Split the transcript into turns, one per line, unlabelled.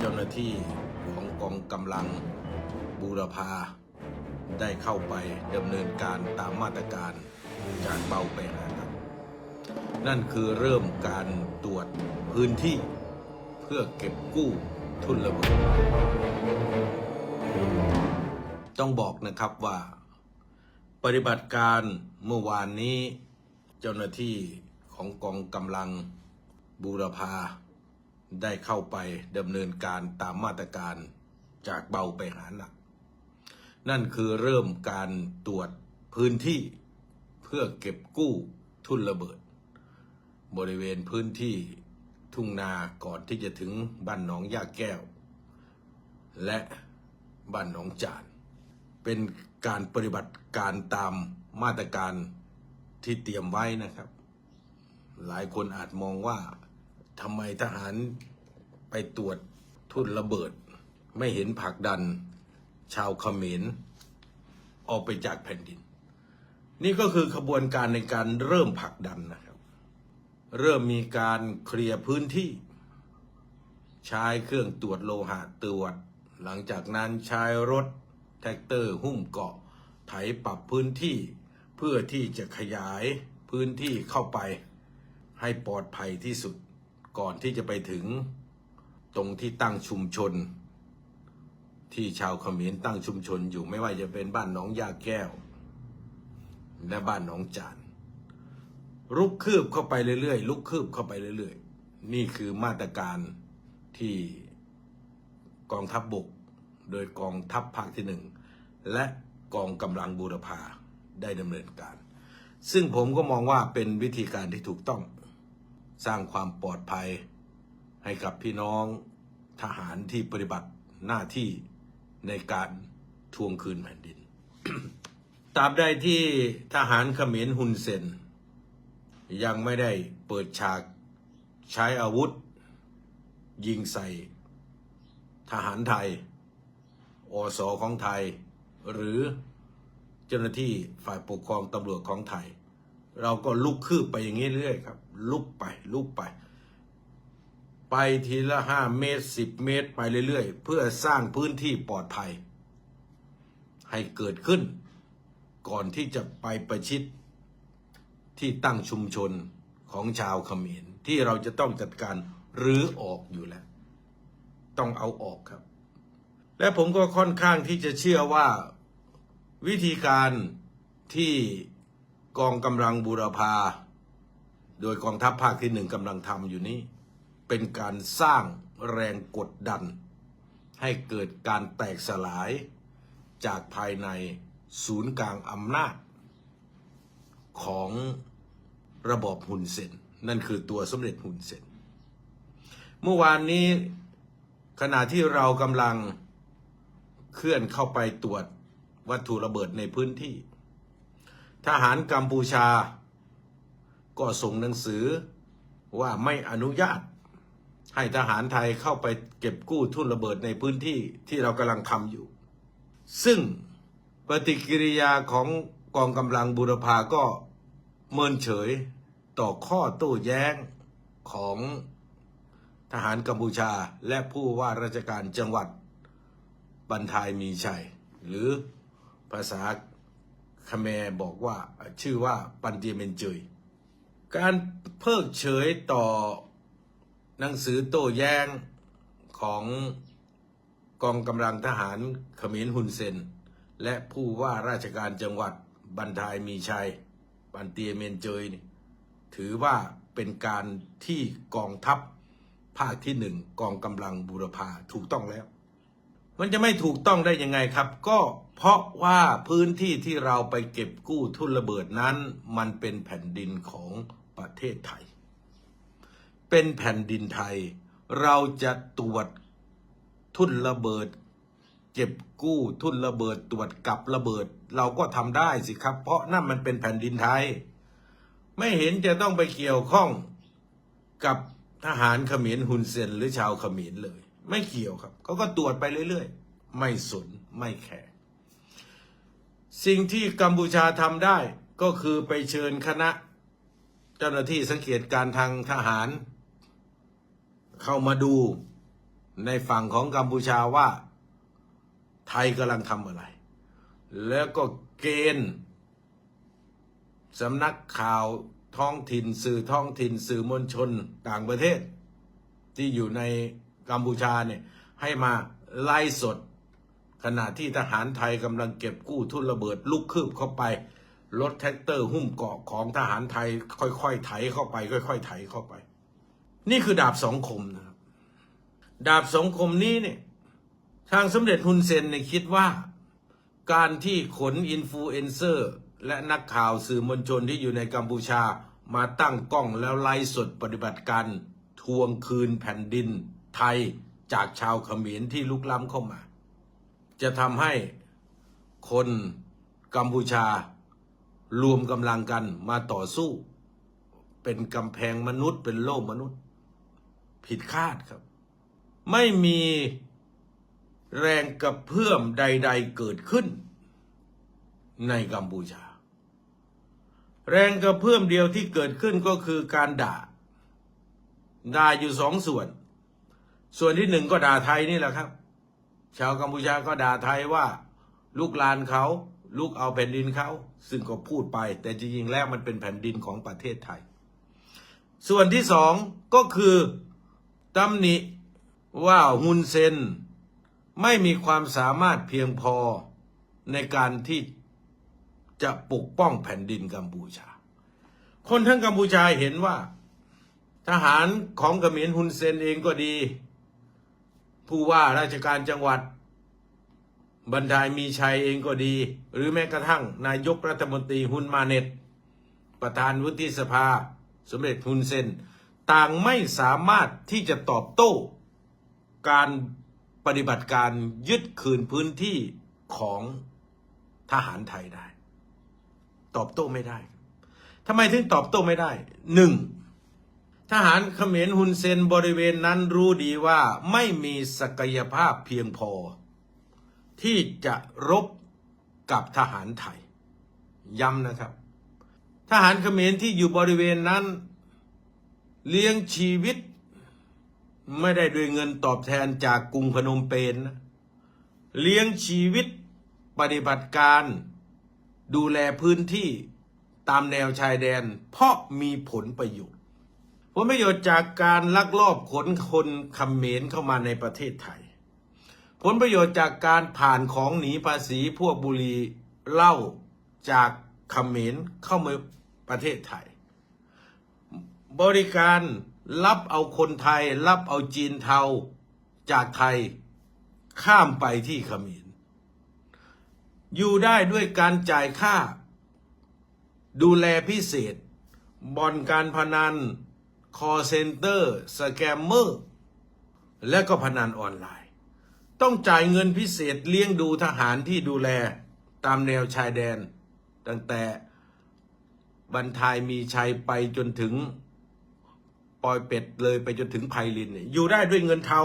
เจ้าหน้าที่ของกองกำลังบูรพา ได้เข้าไปดำเนินการตามมาตรการจากเบาไปหาหนักนั่นคือเริ่มการตรวจพื้นที่เพื่อเก็บกู้ทุนระเบิดต้องบอกนะครับว่า ปฏิบัติการเมื่อวานนี้เจ้าหน้าที่ของกองกำลังบูรพา ได้เข้าไปดำเนินการตามมาตรการจากเบาไปหาหนัก นั่นคือเริ่มการตรวจพื้นที่เพื่อเก็บกู้ทุนระเบิด บริเวณพื้นที่ทุ่งนาก่อนที่จะถึงบ้านหนองยาแก้ว และบ้านหนองจาน เป็นการปฏิบัติการตามมาตรการที่เตรียมไว้นะครับ หลายคนอาจมองว่า ทำไมทหารไปตรวจทุ่นระเบิด ไม่เห็นผลักดัน ชาวเขมรออกไปจากแผ่นดิน นี่ก็คือขบวนการในการเริ่มผลักดันนะครับ เริ่มมีการเคลียร์พื้นที่ ใช้เครื่องตรวจโลหะตรวจ หลังจากนั้นใช้รถแท็กเตอร์หุ้มเกาะไถปรับพื้นที่ เพื่อที่จะขยายพื้นที่เข้าไปให้ปลอดภัยที่สุด ก่อนที่จะไปถึงตรงที่ตั้งชุมชน ที่ชาวเขมรตั้งชุมชนอยู่ไม่ว่าจะเป็นบ้านหนองยาแก้ว และบ้านหนองจานลุกคืบเข้าไปเรื่อยๆลุกคืบเข้าไปเรื่อยๆ นี่คือมาตรการที่กองทัพบบก โดยกองทัพภาคที่หนึ่งและกองกำลังบูรพาได้ดำเนินการ ซึ่งผมก็มองว่าเป็นวิธีการที่ถูกต้อง สร้างความปลอดภัย ให้กับพี่น้องทหารที่ปฏิบัติหน้าที่ในการทวงคืนแผ่นดิน ตราบใดที่ทหารเขมรฮุนเซน ยังไม่ได้เปิดฉากใช้อาวุธ ยิงใส่ ทหารไทย อสอของไทย หรือเจ้าหน้าที่ฝ่ายปกครองตำรวจของไทย เราก็ลุกคืบไปอย่างนี้เรื่อยครับ ลุกไป ลุกไป ไปทีละห้าเมตรสิบเมตรไปเรื่อยๆ เพื่อสร้างพื้นที่ปลอดภัย ให้เกิดขึ้น ก่อนที่จะไปประชิดที่ตั้งชุมชนของชาวเขมรที่เราจะต้องจัดการรื้อออกอยู่แล้ว ต้องเอาออกครับ และผมก็ค่อนข้างที่จะเชื่อว่าวิธีการที่ กองกำลังบูรพา โดยกองทัพภาคที่หนึ่งกำลังทำอยู่นี้ เป็นการสร้างแรงกดดัน ให้เกิดการแตกสลายจากภายในศูนย์กลางอำนาจ ของระบอบฮุนเซนนั่นคือตัวสมเด็จฮุนเซนเมื่อวานนี้ขณะที่เรากำลังเคลื่อนเข้าไปตรวจวัตถุระเบิดในพื้นที่ ทหารกัมพูชา ก็ส่งหนังสือว่าไม่อนุญาต ให้ทหารไทยเข้าไปเก็บกู้ทุ่นระเบิดในพื้นที่ที่เรากำลังทำอยู่ ซึ่งปฏิกิริยาของกองกำลังบูรพาก็เมินเฉยต่อข้อโต้แย้งของทหารกัมพูชาและผู้ว่าราชการจังหวัดบันทายมีชัย หรือภาษา คแมร์บอกว่าชื่อว่าปันเตียเมนเจยการเพิกเฉยต่อหนังสือโต้แย้งของกองกำลังทหารเขมรฮุนเซน และผู้ว่าราชการจังหวัดบันทายมีชัย ปันเตียเมนเจย ถือว่าเป็นการที่กองทัพภาคที่หนึ่งกองกำลังบูรพาถูกต้องแล้ว มันจะไม่ถูกต้องได้ยังไงครับ ก็เพราะว่าพื้นที่ที่เราไปเก็บกู้ทุนระเบิดนั้น มันเป็นแผ่นดินของประเทศไทย เป็นแผ่นดินไทย เราจะตรวจทุนระเบิด เก็บกู้ทุนระเบิดตรวจกับระเบิด เราก็ทำได้สิครับ เพราะนั่นมันเป็นแผ่นดินไทย ไม่เห็นจะต้องไปเกี่ยวข้องกับทหารเขมรฮุนเซนหรือชาวเขมรเลย ไม่เกี่ยวครับเขาก็ตรวจไปเรื่อยๆ ไม่สนไม่แคร์สิ่งที่กัมพูชาทำได้ก็คือไปเชิญคณะ เจ้าหน้าที่สังเกตการทางทหาร เข้ามาดูในฝั่งของกัมพูชาว่า ไทยกำลังทำอะไร แล้วก็เกณฑ์สำนักข่าวท้องถิ่นสื่อท้องถิ่นสื่อมวลชนต่างประเทศ ที่อยู่ใน กัมพูชาเนี่ยให้มาไล่สด ขณะที่ทหารไทยกำลังเก็บกู้ทุนระเบิดลุกคืบเข้าไปรถแท็กเตอร์หุ้มเกาะของทหารไทย ค่อยๆไถเข้าไป ค่อยๆไถเข้าไป นี่คือดาบสองคมนะครับ ดาบสองคมนี้เนี่ยทางสมเด็จฮุนเซนเนี่ยคิดว่า การที่ขนอินฟลูเอนเซอร์ และนักข่าวสื่อมวลชนที่อยู่ในกัมพูชามาตั้งกล้องแล้วไล่สดปฏิบัติการทวงคืนแผ่นดิน ไทยจากชาวเขมรที่ลุกล้ำเข้ามา จะทำให้คนกัมพูชารวมกำลังกันมาต่อสู้ เป็นกำแพงมนุษย์เป็นโลกมนุษย์ ผิดคาดครับ ไม่มีแรงกระเพื่อมใด ๆเกิดขึ้น ในกัมพูชา แรงกระเพื่อมเดียวที่เกิดขึ้นก็คือการด่า ด่าอยู่สองส่วน ส่วนที่หนึ่งก็ด่าไทยนี่แหละครับ ชาวกัมพูชาก็ด่าไทยว่า ลูกลานเขาลูกเอาแผ่นดินเขาซึ่งก็พูดไป แต่จริงๆแล้วมันเป็นแผ่นดินของประเทศไทย ส่วนที่สองก็คือตำหนิว่าฮุนเซนไม่มีความสามารถเพียงพอในการที่จะปกป้องแผ่นดินกัมพูชา คนทั้งกัมพูชาเห็นว่า ทหารของเขมรฮุนเซนเองก็ดี ผู้ว่าราชการจังหวัด บรรดายมีชัยเองก็ดี หรือแม้กระทั่งนายกรัฐมนตรีฮุนมาเน็ต ประธานวุฒิสภา สมเด็จฮุนเซนต่างไม่สามารถที่จะตอบโต้ การปฏิบัติการยึดคืนพื้นที่ของทหารไทยได้ ตอบโต้ไม่ได้ทำไมถึงตอบโต้ไม่ได้หนึ่ง ทหารเขมรฮุนเซนบริเวณนั้นรู้ดีว่าไม่มีศักยภาพเพียงพอ ที่จะรบกับทหารไทย ย้ำนะครับ ทหารเขมรที่อยู่บริเวณนั้น เลี้ยงชีวิต ไม่ได้ด้วยเงินตอบแทนจากกรุงพนมเปญนะเลี้ยงชีวิตปฏิบัติการดูแลพื้นที่ตามแนวชายแดน เพราะมีผลประโยชน์ ลประโยชน์จากการลักลอบขนคนเขมรเข้ามาในประเทศไทย ผลประโยชน์จากการผ่านของหนีภาษีพวกบุหรีเหล้าจากเขมรเข้ามาประเทศไทย บริการรับเอาคนไทย รับเอาจีนเทาจากไทยข้ามไปที่เขมรอยู่ได้ด้วยการจ่ายค่า ดูแลพิเศษบ่อนการพนัน คอเซนเตอร์สแกมเมอร์และก็พนันออนไลน์ ต้องจ่ายเงินพิเศษเลี้ยงดูทหารที่ดูแลตามแนวชายแดน ตั้งแต่บรรทายมีชัยไปจนถึงปอยเป็ดเลยไปจนถึงไพลินอยู่ได้ด้วยเงินเทา